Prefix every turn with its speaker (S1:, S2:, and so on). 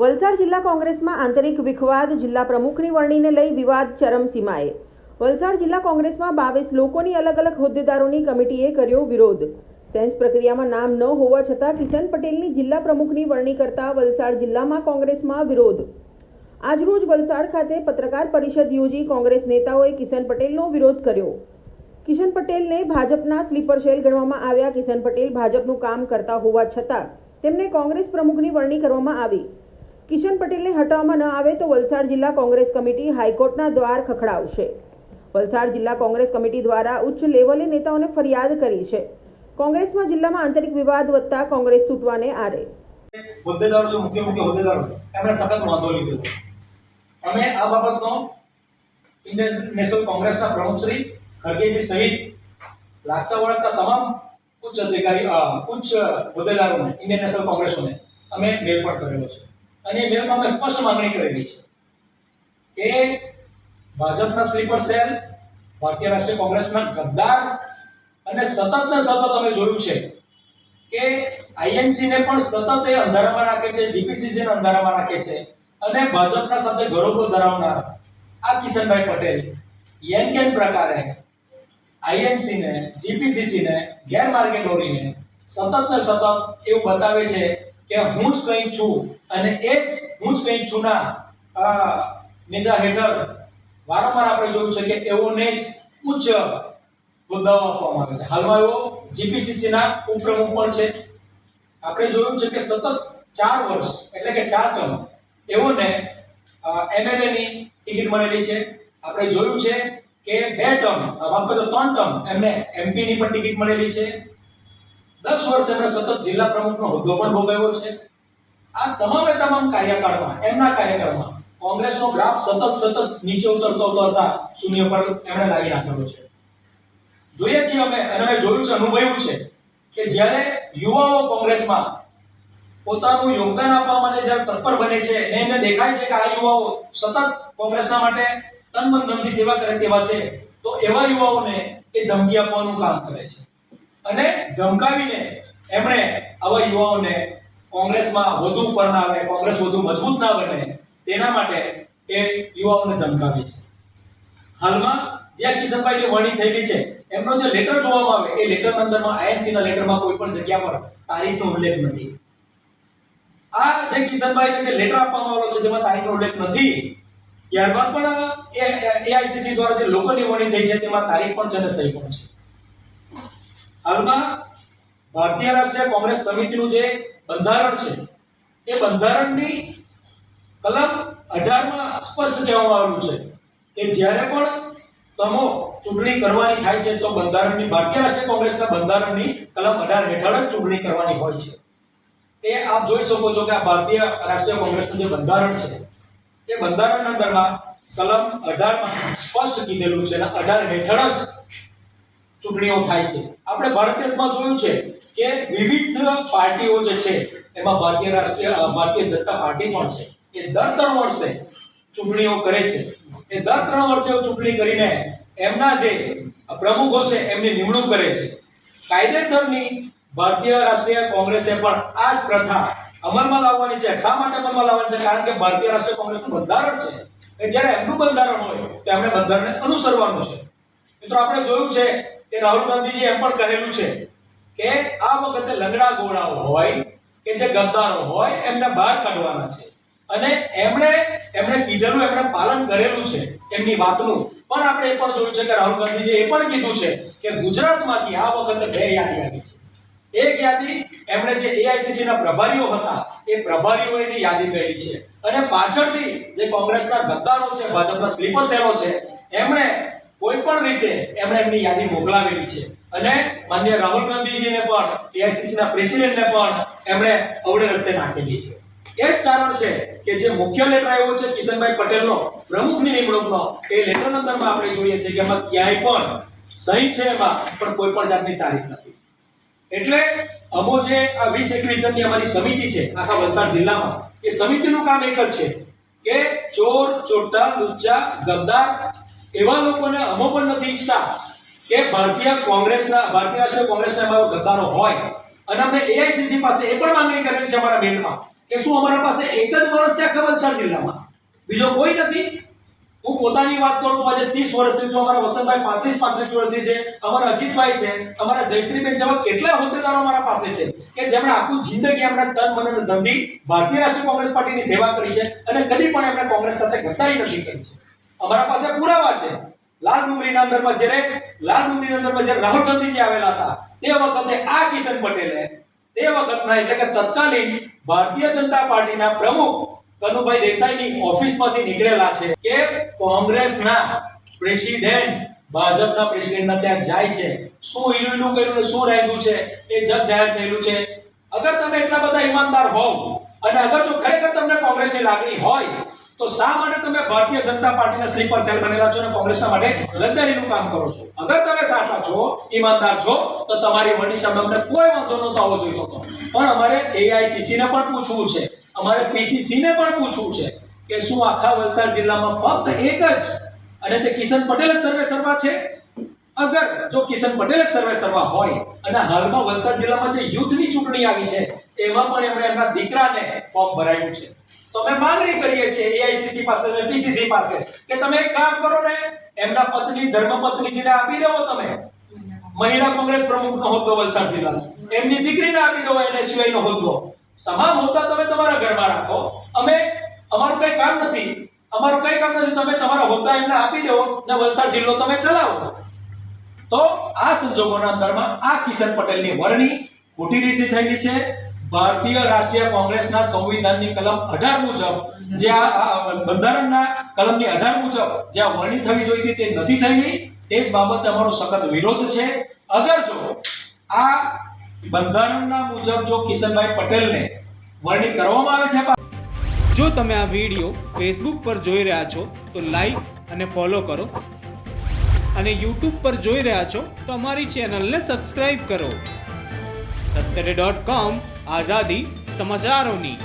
S1: વલસાડ જિલ્લા કોંગ્રેસમાં આંતરિક વિખવાદ જિલ્લા પ્રમુખની વરણીને લઈ વિવાદ ચરમસીમાએ વલસાડ જિલ્લા કોંગ્રેસમાં બાવીસ લોકોની અલગ અલગ હોદ્દેદારોની કમિટીએ કર્યો વિરોધ. સેન્સ પ્રક્રિયામાં નામ ન હોવા છતાં કિશન પટેલની જિલ્લા પ્રમુખની વરણી કરતા વલસાડ જિલ્લામાં કોંગ્રેસમાં વિરોધ. આજરોજ વલસાડ ખાતે પત્રકાર પરિષદ યોજી કોંગ્રેસ નેતાઓએ કિશન પટેલનો વિરોધ કર્યો. કિશન પટેલને ભાજપના સ્લીપર સેલ ગણવામાં આવ્યા. કિશન પટેલ ભાજપનું કામ કરતા હોવા છતાં તેમને કોંગ્રેસ પ્રમુખની વરણી કરવામાં આવી. કિશન પટેલને હટાવવામાં ન આવે તો વલસાડ જિલ્લા કોંગ્રેસ કમિટી હાઈકોર્ટના દ્વાર ખખડાવશે. વલસાડ જિલ્લા કોંગ્રેસ કમિટી દ્વારા ઉચ્ચ લેવલે નેતાઓને ફરિયાદ કરી છે. કોંગ્રેસમાં જિલ્લામાં આંતરિક વિવાદ વધતા કોંગ્રેસ તૂટવાને આરે.
S2: હોદ્દેદારો છે મુખ્ય મુખ્ય હોદ્દેદારો એમણે સખત વાંધો લીધો અમે આ બાબતનો નેશનલ કોંગ્રેસના પ્રમુખશ્રી ખરગેજી સહિત લાગતા વળગતા તમામ ઉચ્ચ અધિકારી ઉચ્ચ હોદ્દેદારોને, ઇન્ડિયન નેશનલ કોંગ્રેસોને અમે મેલ પણ કરેલો છે. અને મેલમાં અમે સ્પષ્ટ માંગણી કરેલી છે કે ભાજપના સ્લીપર સેલ, ભારતીય રાષ્ટ્રીય કોંગ્રેસના ગદ્દાર અને સતત ને સતત અમે જોયું છે કે આઈએનસી ને પણ સતત એ અંધારામાં રાખે છે જીપીસીસી ને અંધારામાં રાખે છે અને ભાજપના સાથે ગૌરવ ધરાવનાર આ કિશનભાઈ પટેલ યેન કેન પ્રકારે આઈએનસી ને જીપીસીસી ને, ગેરમાર્ગે દોરીને સતત ને સતત એવું બતાવે છે કે હું જ કંઈ છું અને એ જ હું જ કંઈ છું ના. નેજા હેઠળ વારંવાર આપણે જોયું છે કે એવોને જ ઉચ્ચ હોદ્દાઓ આપવામાં આવે છે. હાલમાં એવો જીપીસીસી ના ઉપપ્રમુખ પણ છે. આપણે જોયું છે કે સતત ચાર વર્ષ, એટલે કે ચાર ટર્મ એવોને એમએલએ ની ટિકિટ મળેલી છે. આપણે જોયું છે કે બે ટર્મ કરજો ત્રણ ટર્મ, એમને એમપી ની પણ ટિકિટ મળેલી છે. દસ વર્ષ એમણે સતત જિલ્લા પ્રમુખનો હોદ્દો પણ ભોગવ્યો છે. આ તમામે તમામ કાર્યકાળમાં, એમના કાર્યકાળમાં કોંગ્રેસનો ગ્રાફ સતત સતત નીચે ઉતરતો ઉતરતા શૂન્ય પર એમણે લાવી નાખેલો છે. જોઈએ છીએ અમે, અને અમે જોયું છે, અનુભવ્યું છે, કે જ્યારે યુવાઓ કોંગ્રેસમાં પોતાનું યોગદાન આપવા માટે જ્યારે તત્પર બને છે અને એને દેખાય છે કે આ યુવાઓ સતત કોંગ્રેસના માટે તન મન ધનથી સેવા કરે તેવા છે, તો એવા યુવાઓને એ ધમકી આપવાનું કામ કરે છે. અને ધમકાવીને એમણે આવા યુવાઓને કોંગ્રેસમાં વધુ ઉપર ના આવે, કોંગ્રેસ વધુ મજબૂત ના બને, તેના માટે એ યુવાઓને ધમકાવી છે. હાલમાં જે આ કિશનભાઈની વરણી થયેલી છે, એમનો જે લેટર જોવામાં આવે, એ લેટર અંદરમાં આઈએનસી ના લેટરમાં કોઈ પણ જગ્યા પર તારીખનો ઉલ્લેખ નથી. આ જે કિશનભાઈને જે લેટર આપવામાં આવ્યો છે, જેમાં તારીખનો ઉલ્લેખ નથી, ત્યારબાદ પણ એઆઈસીસી દ્વારા જે લોકોની વરણી થઈ છે, તેમાં તારીખ પણ છે અને સહી પણ છે. હાલમાં ભારતીય રાષ્ટ્રીય કોંગ્રેસ સમિતિનું જે બંધારણ છે, એ બંધારણની કલમ અઢારમાં સ્પષ્ટ કહેવામાં આવેલું છે કે જ્યારે પણ તમો ચૂંટણી કરવાની થાય છે, તો બંધારણની, ભારતીય રાષ્ટ્રીય કોંગ્રેસના બંધારણની કલમ અઢાર હેઠળ જ ચૂંટણી કરવાની હોય છે. એ આપ જોઈ શકો છો કે આ ભારતીય રાષ્ટ્રીય કોંગ્રેસનું જે બંધારણ છે, એ બંધારણ અંદરમાં કલમ અઢારમાં સ્પષ્ટ કીધેલું છે અને અઢાર હેઠળ જ ચૂંટણીઓ થાય છે. આપણે ભારત દેશમાં જોયું છે કે વિવિધ પાર્ટીઓ જે છે, એમાં ભારતીય રાષ્ટ્રીય ભારતીય જનતા પાર્ટી પણ છે. એ દર ત્રણ વર્ષે ચૂંટણીઓ કરે છે. એ દર ત્રણ વર્ષે ચૂંટણી કરીને એમના જે પ્રમુખો છે, એમની નિમણૂક કરે છે. કાયદેસરની ભારતીય રાષ્ટ્રીય કોંગ્રેસે પણ આ જ પ્રથા અમલમાં લાવવાની છે. શા માટે અમલમાં લાવવાની છે? કારણ કે ભારતીય રાષ્ટ્રીય કોંગ્રેસનું બંધારણ છે. એ જ્યારે એમનું બંધારણ હોય, તો એમણે બંધારણને અનુસરવાનું છે. મિત્રો, આપણે જોયું છે કે રાહુલ ગાંધીજી એમ પણ કહેલું છે કે આ વખતે લંગડા ગોળાઓ હોય કે જે ગદ્દારો હોય એમને બહાર કાઢવાના છે. અને એમણે એમણે કીધેલું, એમણે પાલન કરેલું છે એમની વાતનું. પણ આપણે એ પણ જોયું છે કે રાહુલ ગાંધીજીએ એ પણ કીધું છે કે ગુજરાતમાંથી આ વખતે બે યાદી આવી છે. એક યાદી એમણે જે એઆઈસીસી ના પ્રભારીઓ હતા, એ પ્રભારીઓની યાદી કરી છે. અને પાછળથી જે કોંગ્રેસના ગદ્દારો છે, ભાજપના સ્લીપર સેલો છે, એમણે કોઈ પણ રીતે એમણે એમની યાદી મોકલાવેલી છે. અને માન્ય રાહુલ ગાંધીજીને પણ એઆઈસીસી ના પ્રેસિડેન્ટને પણ એમણે અવળે રસ્તે નાખેલી છે. એ જ કારણ છે કે જે મુખ્ય લેટર આવ્યો છે કિશનભાઈ પટેલનો, પ્રમુખની નિમણૂકનો, એ લેટર નંબરમાં આપણે જોઈએ છીએ કે એમાં ક્યાંય પણ સહી છે એમાં, પણ કોઈ પણ જાતની તારીખ નથી. એટલે અમો જે આ વીસ એકવીસ જણની અમારી સમિતિ છે, આખા વલસાડ જિલ્લામાં, એ સમિતિનું કામ એક જ છે કે ચોર, ચોટા, લુચ્ચા ગદ્દાર એવા લોકોને અમો પણ નથી ઈચ્છતા કે ભારતીય કોંગ્રેસના ભારતીય રાષ્ટ્રીય કોંગ્રેસના અમારો ગદ્દારો હોય. અને અમે એઆઈસીસી પાસે એ પણ માંગણી કરેલી છે અમારા બેન્ડમાં કે શું અમારા પાસે એક જ માણસ છે આખા વલસાડ જિલ્લામાં? બીજો કોઈ નથી. હું પોતાની વાત કરું તો આજે ત્રીસ વર્ષથી જો અમારા વસંતભાઈ પાંત્રીસ પાંત્રીસ વર્ષથી છે. અમારા અજીતભાઈ છે. અમારા જયશ્રીબેન જેવા કેટલા હોદ્દેદારો અમારા પાસે છે કે જેમણે આખું જિંદગી એમના તન, મન અને ધનથી ભારતીય રાષ્ટ્રીય કોંગ્રેસ પાર્ટીની સેવા કરી છે અને કદી પણ એમણે કોંગ્રેસ સાથે ગદ્દારી નથી કરી છે. અમારા પાસે પુરાવા છે. લાલ ડુંગરીના અંદરમાં જ્યારે, લાલ ડુંગરીના અંદરમાં જ્યારે રાહુલ ગાંધીજી આવેલા હતા, તે વખતે આ કિશન પટેલે, તે વખતના એટલે કે તત્કાલીન ભારતીય જનતા પાર્ટીના પ્રમુખ કનુભાઈ દેસાઈની ઓફિસમાંથી નીકળેલા છે કે કોંગ્રેસના પ્રેસિડેન્ટ, ભાજપના પ્રેસિડેન્ટના ત્યાં જાય છે. શું ઈલું ઈલું કર્યું ને શું રાખ્યું છે? એ જગ જાહેર થયેલું છે. અગર તમે એટલા બધા ઈમાનદાર હોવ અને અગર જો ખરેખર તમને કોંગ્રેસની લાગણી હોય તો શા માટે તમે ભારતીય જનતા પાર્ટીના સ્લીપર સેલ બનેલા છો અને કોંગ્રેસના માટે ગદ્દારીનું કામ કરો છો? અગર તમે સાચા છો, ઈમાનદાર છો, તો તમારી મનીષામાં અમને કોઈ વાંધો નહોતો આવવો જોઈતો હતો. પણ અમારે એઆઈસીસી ને પણ પૂછવું છે. અમારે પીસીસી ને પણ પૂછવું છે કે શું આખા વલસાડ જિલ્લામાં ફક્ત એક જ અને તે કિશન પટેલ જ સર્વે સર્વા છે? અગર જો કિશન પટેલ જ સર્વે સર્વા હોય અને હાલમાં વલસાડ જિલ્લામાં જે યુથની ચૂંટણી આવી છે, એમાં પણ એમણે એમના દીકરાને ફોર્મ ભરાયું છે. તો અમે માંગણી કરીએ છીએ એઆઈસીસી પાસે અને પીસીસી પાસે કે તમે એક કામ કરો ને, એમના પત્ની ધર્મપત્નીજીને આપી દેવો તમે. મહિલા કોંગ્રેસ પ્રમુખનો હોદ્દો વલસાડ જિલ્લાનો એમની દીકરીને આપી દો એને નો હોદ્દો. તમામ હોદ્દા તમે તમારા ઘરમાં રાખો. અમે, અમારું કઈ કામ નથી. અમારું કઈ કામ નથી, તમે તમારા હોદ્દા એમને આપી દેવો ને વલસાડ જિલ્લો તમે ચલાવો. તો આ સંજોગોના અંદરમાં આ કિશન પટેલની વરણી ખોટી રીતે થયેલી છે. ભારતીય રાષ્ટ્રીય કોંગ્રેસના સંવિધાનની કલમ અઢાર મુજબ, જે આ બંધારણના કલમની અઢાર મુજબ જે આ વરણી થવી જોઈતી તે નથી થયેલી તે જ બાબતે અમારો સખત વિરોધ છે. અગર જો આ બંધારણના મુજબ જો કિશનભાઈ પટેલને વરણી કરવામાં આવે છે
S3: જો તમે આ વીડિયો ફેસબુક પર જોઈ રહ્યા છો, તો લાઈક અને ફોલો કરો. અને યુટ્યુબ પર જોઈ રહ્યા છો, તો અમારી ચેનલને સબસ્ક્રાઈબ કરો. સત્તરે ડોટ કોમ આઝાદી સમાચારોની